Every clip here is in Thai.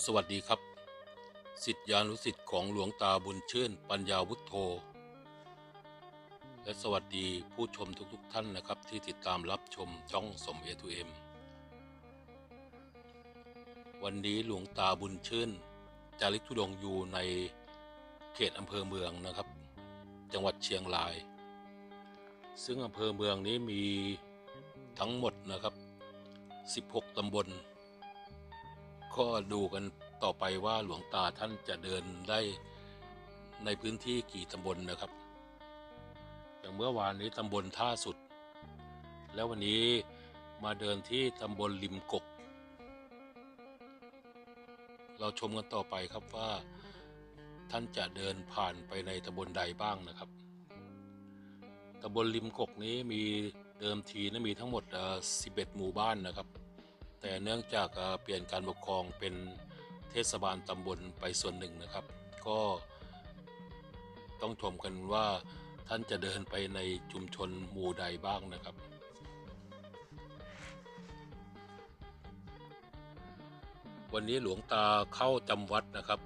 สวัสดีครับ สิทธิานุสิทธิ์ของหลวงตาบุญชื่น ปัญญาวุฒโธ และสวัสดีผู้ชมทุกๆทท่านนะครับ ที่ติดตามรับชมช่องสมเอทูเอ็มวันนี้หลวงตาบุญชื่น จาริกทุดงอยู่ในเขตอำเภอเมืองนะครับ จังหวัดเชียงราย ซึ่งอำเภอเมืองนี้มีทั้งหมดนะครับ 16ตำบล ก็ดูกันต่อไปว่าหลวงตาท่านจะเดินได้ในพื้นที่กี่ตำบลนะครับ อย่างเมื่อวานนี้ตำบลท่าสุด แล้ววันนี้มาเดินที่ตำบลริมกก เราชมกันต่อไปครับว่า ท่านจะเดินผ่านไปในตำบลใดบ้างนะครับตำบลริมกกนี้มีเดิมทีนะมีทั้งหมด 11 หมู่บ้านนะครับ แต่เนื่องจากเปลี่ยนการปกครองเป็นเทศบาลตำบลไปส่วนหนึ่งนะครับ ก็ต้องชมกันว่าท่านจะเดินไปในชุมชนหมู่ใดบ้างนะครับ วันนี้หลวงตาเข้าจำวัดนะครับ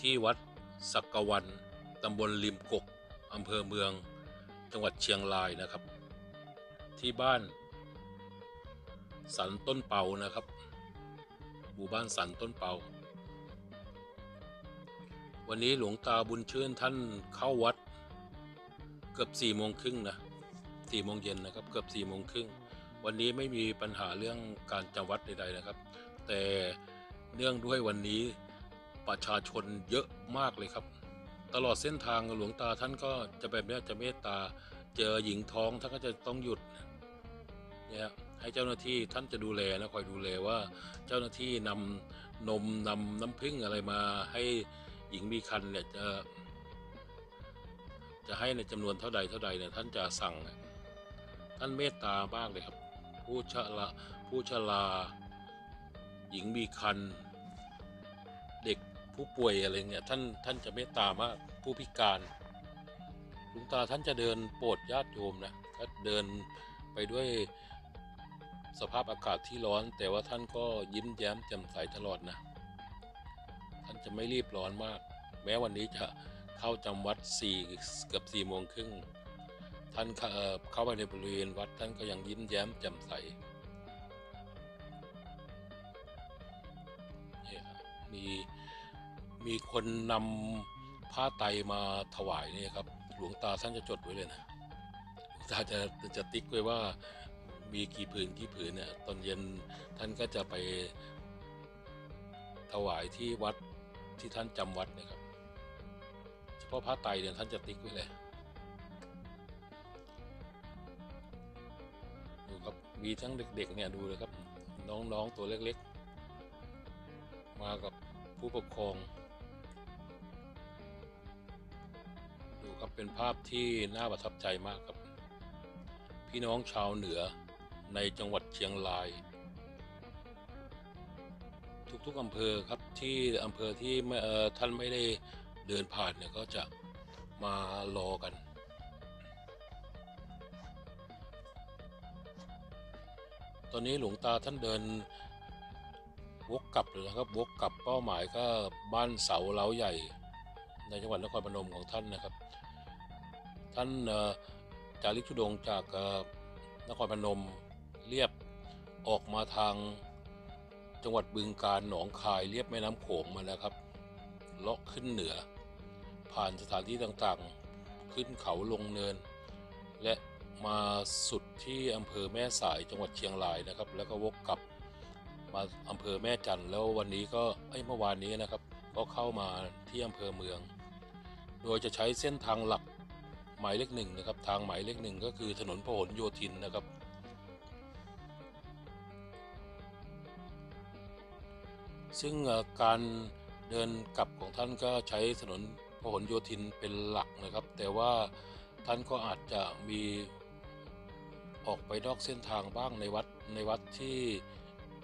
ที่วัดสักกวันตำบลริมกกอำเภอเมือง จังหวัดเชียงรายนะครับ ที่บ้าน สันต้นเปานะครับ หมู่บ้านสันต้นเปา วันนี้หลวงตาบุญชื่นท่านเข้าวัด เกือบสี่โมงครึ่งนะสี่โมงเย็นนะครับ เกือบสี่โมงครึ่งวันนี้ไม่มีปัญหาเรื่องการจำวัดใดๆนะครับ แต่เนื่องด้วยวันนี้ประชาชนเยอะมากเลยครับ ตลอดเส้นทางหลวงตาท่านก็จะแบบนี้จะเมตตา เจอหญิงท้องท่านก็จะต้องหยุดเนี่ย ให้เจ้าหน้าที่ท่านจะดูแลนะคอยดูแลว่าเจ้าหน้าที่นำนมนำน้ำผึ้งอะไรมาให้หญิงมีครรภ์เนี่ยจะจะให้ในจำนวนเท่าใดเท่าใดเนี่ยท่านจะสั่ง ท่านเมตตามากเลยครับ ผู้ชราผู้ชราหญิงมีครรภ์เด็กผู้ป่วยอะไรเงี้ยท่านท่านจะเมตตามากผู้พิการหลวงตาท่านจะเดินโปรดญาติโยมนะก็เดินไปด้วย สภาพอากาศที่ร้อน แต่ว่าท่านก็ยิ้มแย้มแจ่มใสตลอดนะ ท่านจะไม่รีบร้อนมาก แม้วันนี้จะเข้าจำวัดสี่เกือบสี่โมงครึ่งท่านเข้าเข้าไปในบริเวณวัดท่านก็ยังยิ้มแย้มแจ่มใสเนี่ยมีมีคนนำผ้าไตรมาถวายเนี่ยครับ หลวงตาท่านจะจดไว้เลยนะหลวงตาจะจะติ๊กไว้ว่า มีกี่ผืนกี่ผืนเนี่ยตอนเย็นท่านก็จะไปถวายที่วัดที่ท่านจำวัดเนะครับ เฉพาะพระไตรเนี่ยท่านจะติ๊กไว้เลยดูครับมีทั้งเด็กๆเนี่ยดูเลยครับ น้องๆตัวเล็กๆ มากับผู้ปกครอง ดูครับเป็นภาพที่น่าประทับใจมากครับ พี่น้องชาวเหนือ ในจังหวัดเชียงราย ทุกๆอำเภอครับที่อำเภอที่ท่านไม่ได้เดินผ่านเนี่ยก็จะมารอกัน ตอนนี้หลวงตาท่านเดินวกกลับเลยนะครับวกกลับเป้าหมายก็บ้านเสาเล้าใหญ่ ในจังหวัดนครพนมของท่านนะครับ ท่านจาริกธุดงจากนครพนม เรียบออกมาทางจังหวัดบึงกาฬหนองคายเรียบแม่น้ำโขงมาแล้วครับเลาะขึ้นเหนือ ผ่านสถานที่ต่างๆ ขึ้นเขาลงเนิน และมาสุดที่อำเภอแม่สายจังหวัดเชียงรายนะครับ แล้วก็วกกลับมาอำเภอแม่จันแล้ววันนี้ก็ไอ้เมื่อวานนี้นะครับ ก็เข้ามาที่อำเภอเมือง โดยจะใช้เส้นทางหลักหมายเลขหนึ่งนะครับ ทางหมายเลขหนึ่งก็คือถนนพหลโยธินนะครับ ซึ่งการเดินกลับของท่านก็ใช้ถนนพหลโยธินเป็นหลักนะครับ แต่ว่าท่านก็อาจจะมีออกไปนอกเส้นทางบ้างในวัดในวัดที่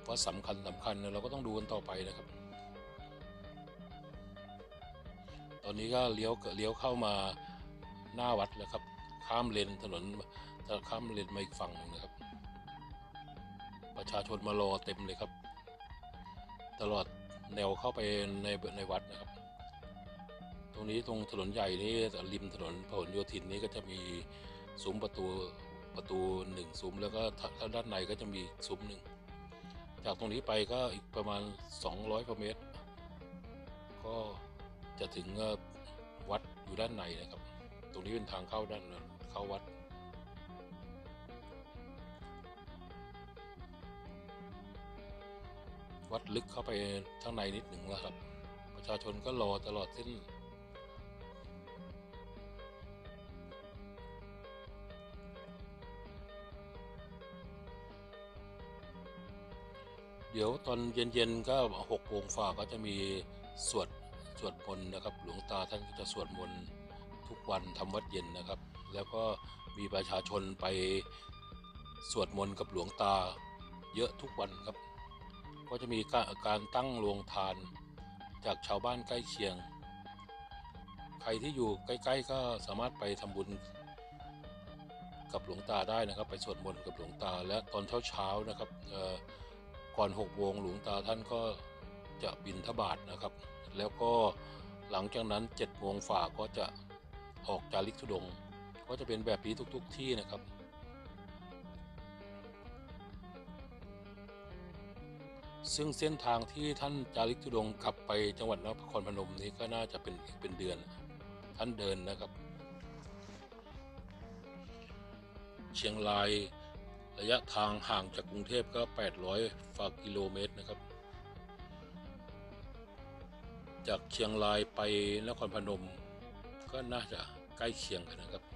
วัดสำคัญสำคัญเราก็ต้องดูกันต่อไปนะครับ ตอนนี้ก็เลี้ยวเลี้ยวเข้ามาหน้าวัดแล้วครับ ข้ามเลนถนนข้ามเลนมาอีกฝั่งหนึ่งนะครับ ประชาชนมารอเต็มเลยครับ ตลอดแนวเข้าไปในในวัดนะครับ ตรงนี้ตรงถนนใหญ่นี้ริมถนนพหลโยธินนี้ก็จะมีซุ้มประตูประตูหนึ่งซุ้มแล้วก็ทาด้านในก็จะมีซุ้มหนึ่งจากตรงนี้ไปก็อีกประมาณ 200กว่าเมตร ก็จะถึงวัดอยู่ด้านในนะครับ ตรงนี้เป็นทางเข้าด้านเข้าวัด วัดลึกเข้าไปข้างในนิดหนึ่งแล้วครับ ประชาชนก็รอตลอดเส้นเดี๋ยวตอนเย็นๆก็หกโมงฝ่าก็จะมีสวดสวดมนต์นะครับ หลวงตาท่านก็จะสวดมนต์ทุกวันทำวัดเย็นนะครับ แล้วก็มีประชาชนไปสวดมนต์กับหลวงตาเยอะทุกวันครับ ก็จะมีการตั้งโรงทานจากชาวบ้านใกล้เคียง ใครที่อยู่ใกล้ๆ ก็สามารถไปทำบุญกับหลวงตาได้นะครับ ไปสวดมนต์กับหลวงตา และตอนเช้าๆนะครับก่อนหกโมงหลวงตาท่านก็จะบินทบาทนะครับ แล้วก็หลังจากนั้นเจ็ดโมงฝ่าก็จะออกจาริกธุดง ก็จะเป็นแบบนี้ทุกๆที่นะครับ ซึ่งเส้นทางที่ท่านจาริกธุดงค์กลับไปจังหวัดนครพนมนี้ก็น่าจะเป็นอีกเป็นเดือน ท่านเดินนะครับ เชียงรายระยะทางห่างจากกรุงเทพก็ 800ฝากกิโลเมตรนะครับ จากเชียงรายไปนครพนม ก็น่าจะใกล้เคียงกันนะครับ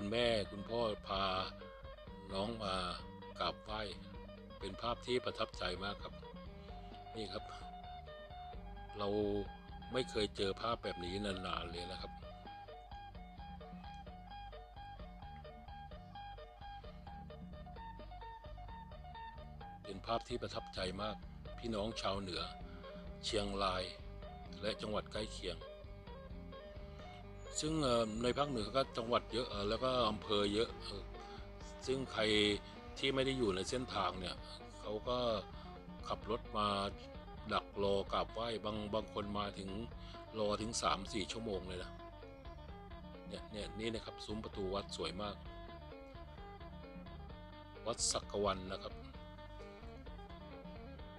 คุณแม่คุณพ่อพาน้องมากราบไหว้เป็นภาพที่ประทับใจมากครับ นี่ครับ เราไม่เคยเจอภาพแบบนี้นานๆเลยนะครับ เป็นภาพที่ประทับใจมาก พี่น้องชาวเหนือ เชียงราย และจังหวัดใกล้เคียง ซึ่งในภาคเหนือก็จังหวัดเยอะแล้วก็อำเภอเยอะ ซึ่งใครที่ไม่ได้อยู่ในเส้นทางเนี่ยเขาก็ขับรถมาดักรอกราบไหว้บางบางคนมาถึงรอถึง 3-4 ชั่วโมงเลยนะเนี่ยเนี่ยนี่นะครับซุ้มประตูวัดสวยมาก วัดสักกวันนะครับ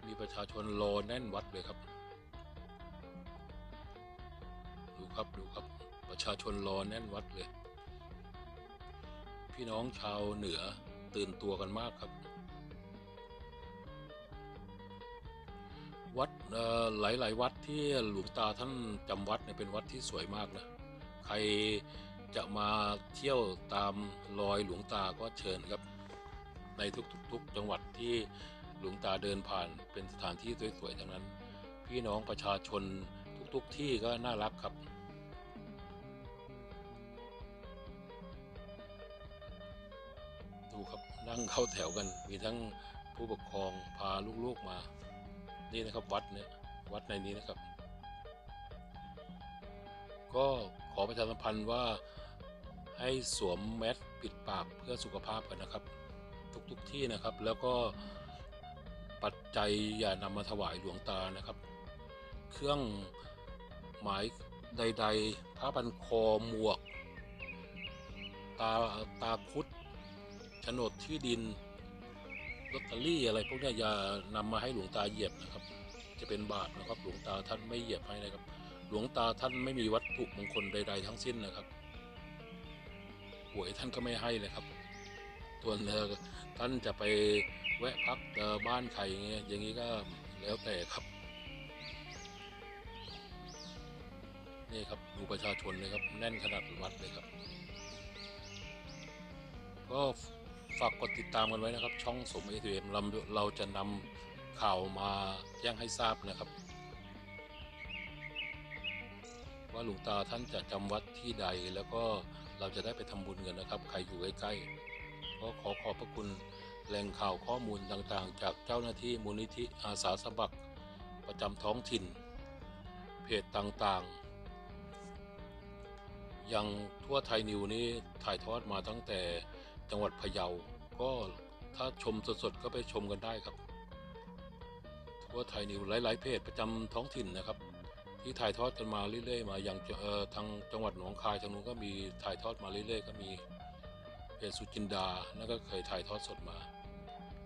มีประชาชนรอแน่นวัดเลยครับ ดูครับดูครับ ประชาชนรอแน่นวัดเลย พี่น้องชาวเหนือตื่นตัวกันมากครับ วัดเอ่อหลายๆวัดที่หลวงตาท่านจำวัดเนี่ยเป็นวัดที่สวยมากนะ ใครจะมาเที่ยวตามรอยหลวงตาก็เชิญครับ ในทุกๆจังหวัดที่หลวงตาเดินผ่านเป็นสถานที่สวยๆทั้งนั้น พี่น้องประชาชนทุกๆที่ก็น่ารักครับ งเข้าแถวกัน มีทั้งผู้ปกครองพาลูกๆมา นี่นะครับวัดเนี่ยวัดในนี้นะครับ ก็ขอประชาสัมพันธ์ว่าให้สวมแมสปิดปากเพื่อสุขภาพกันนะครับ ทุกๆทที่นะครับแล้วก็ปัจจัยอย่านำมาถวายหลวงตานะครับ เครื่องหมายใด ๆ ผ้าพันคอหมวก ตาตาคุด โฉนดที่ดินลอตเตอรี่อะไรพวกนี้อย่านำมาให้หลวงตาเหยียบนะครับ จะเป็นบาปนะครับหลวงตาท่านไม่เหยียบให้นะครับ หลวงตาท่านไม่มีวัตถุมงคลใด ๆ ทั้งสิ้นนะครับหวยท่านก็ไม่ให้เลยครับส่วนเอ่อท่านจะไปแวะพักเอ่อบ้านใครอย่างเงี้ยอย่างนี้ก็แล้วแต่ครับ นี่ครับดูประชาชนเลยครับ แน่นขนาดวัดเลยครับก็ ฝากกดติดตามกันไว้นะครับ ช่องสมเอทีเอ็มเราเราจะนำข่าวมาแจ้งให้ทราบนะครับ ว่าหลวงตาท่านจะจำวัดที่ใดแล้วก็เราจะได้ไปทำบุญกันนะครับ ใครอยู่ใกล้ๆก็ขอขอบพระคุณแหล่งข่าวข้อมูลต่างๆ จากเจ้าหน้าที่มูลนิธิอาสาสมัคร ประจำท้องถิ่น เพจต่างๆ อย่างทั่วไทยนิวนี้ถ่ายทอดมาตั้งแต่ จังหวัดพะเยา ก็ถ้าชมสดๆก็ไปชมกันได้ครับทั่วไทยนิวหลายๆเพจประจำท้องถิ่นนะครับ ที่ถ่ายทอดกันมาเรื่อยๆมาอย่างเออทางจังหวัดหนองคายทางนู้นก็มีถ่ายทอดมาเรื่อยๆ ก็มีเพจสุจินดานั่นก็เคยถ่ายทอดสดมา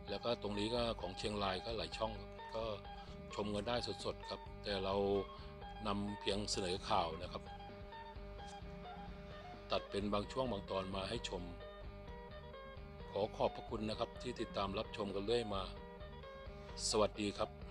แล้วก็ตรงนี้ก็ของเชียงรายก็หลายช่องครับก็ชมกันได้สดๆครับ แต่เรานำเพียงเสนอข่าวนะครับ ตัดเป็นบางช่วงบางตอนมาให้ชม ขอขอบพระคุณนะครับที่ติดตามรับชมกันเรื่อยมา สวัสดีครับ